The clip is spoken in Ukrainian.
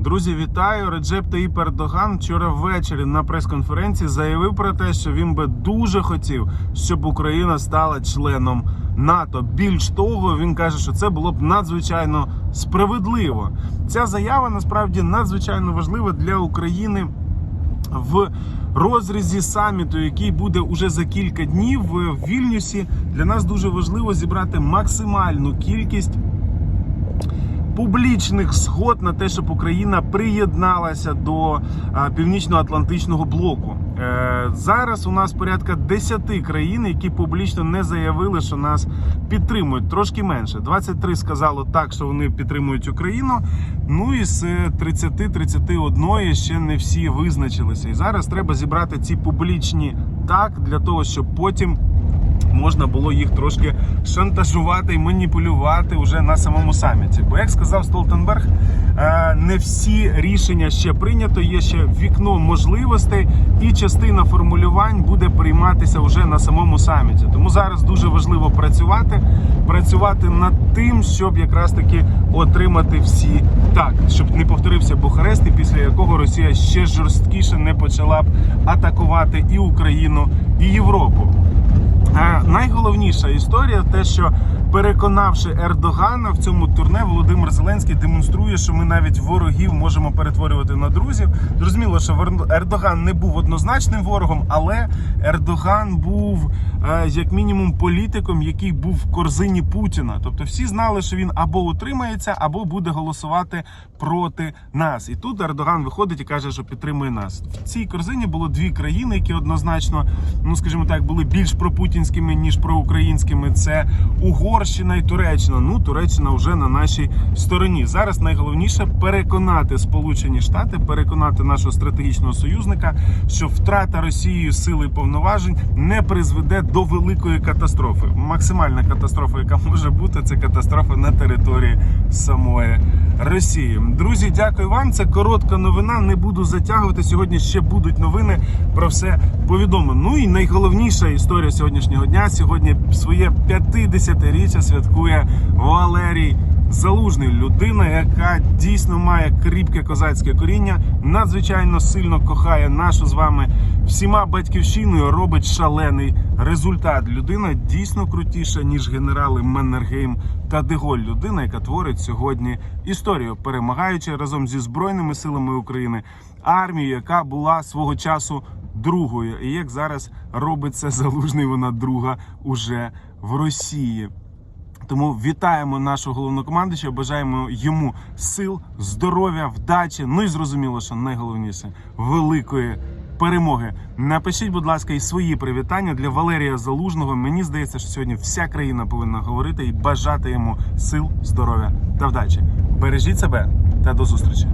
Друзі, вітаю! Реджеп Таїп Ердоган вчора ввечері на прес-конференції заявив про те, що він би дуже хотів, щоб Україна стала членом НАТО. Більш того, він каже, що це було б надзвичайно справедливо. Ця заява насправді надзвичайно важлива для України в розрізі саміту, який буде уже за кілька днів в Вільнюсі. Для нас дуже важливо зібрати максимальну кількість публічних згод на те, щоб Україна приєдналася до північно-атлантичного блоку. Е, зараз у нас порядка 10 країн, які публічно не заявили, що нас підтримують. Трошки менше. 23 сказало так, що вони підтримують Україну. Ну і з 30-31 ще не всі визначилися. І зараз треба зібрати ці публічні так для того, щоб потім можна було їх трошки шантажувати і маніпулювати вже на самому саміті. Бо, як сказав Столтенберг, е, не всі рішення ще прийнято. Є ще вікно можливостей, і частина формулювань буде прийматися вже на самому саміті. Тому зараз дуже важливо працювати, працювати над тим, щоб якраз таки отримати всі так, щоб не повторився Бухарест, і після якого Росія ще жорсткіше не почала б атакувати і Україну, і Європу. Найголовніша історія те, що переконавши Ердогана в цьому турне, Володимир Зеленський демонструє, що ми навіть ворогів можемо перетворювати на друзів. Зрозуміло, що Ердоган не був однозначним ворогом, але Ердоган був е, як мінімум політиком, який був в корзині Путіна. Тобто всі знали, що він або утримається, або буде голосувати проти нас. І тут Ердоган виходить і каже, що підтримує нас. В цій корзині було дві країни, які однозначно, ну скажімо так, були більш пропутінськими ніж проукраїнськими. Це Угорщина і Туреччина. Ну, Туреччина вже на нашій стороні. Зараз найголовніше переконати Сполучені Штати, переконати нашого стратегічного союзника, що втрата Росією сили і повноважень не призведе до великої катастрофи. Максимальна катастрофа, яка може бути, це катастрофа на території самої Росії. Друзі, дякую вам. Це коротка новина. Не буду затягувати. Сьогодні ще будуть новини. Про все повідомо. Ну і найголовніша історія сьогоднішнього дня. Сьогодні своє 50-річчя святкує Валерій. Залужний людина, яка дійсно має кріпке козацьке коріння, надзвичайно сильно кохає нашу з вами всіма батьківщиною. Робить шалений результат. Людина дійсно крутіша ніж генерали Меннергейм та Деголь. Людина, яка творить сьогодні історію, перемагаючи разом зі збройними силами України армію, яка була свого часу другою. І як зараз робить це залужний, вона друга уже в Росії. Тому вітаємо нашого головнокомандуюча, бажаємо йому сил, здоров'я, вдачі. Ну і зрозуміло, що найголовніше великої перемоги. Напишіть, будь ласка, і свої привітання для Валерія Залужного. Мені здається, що сьогодні вся країна повинна говорити і бажати йому сил, здоров'я та вдачі. Бережіть себе та до зустрічі.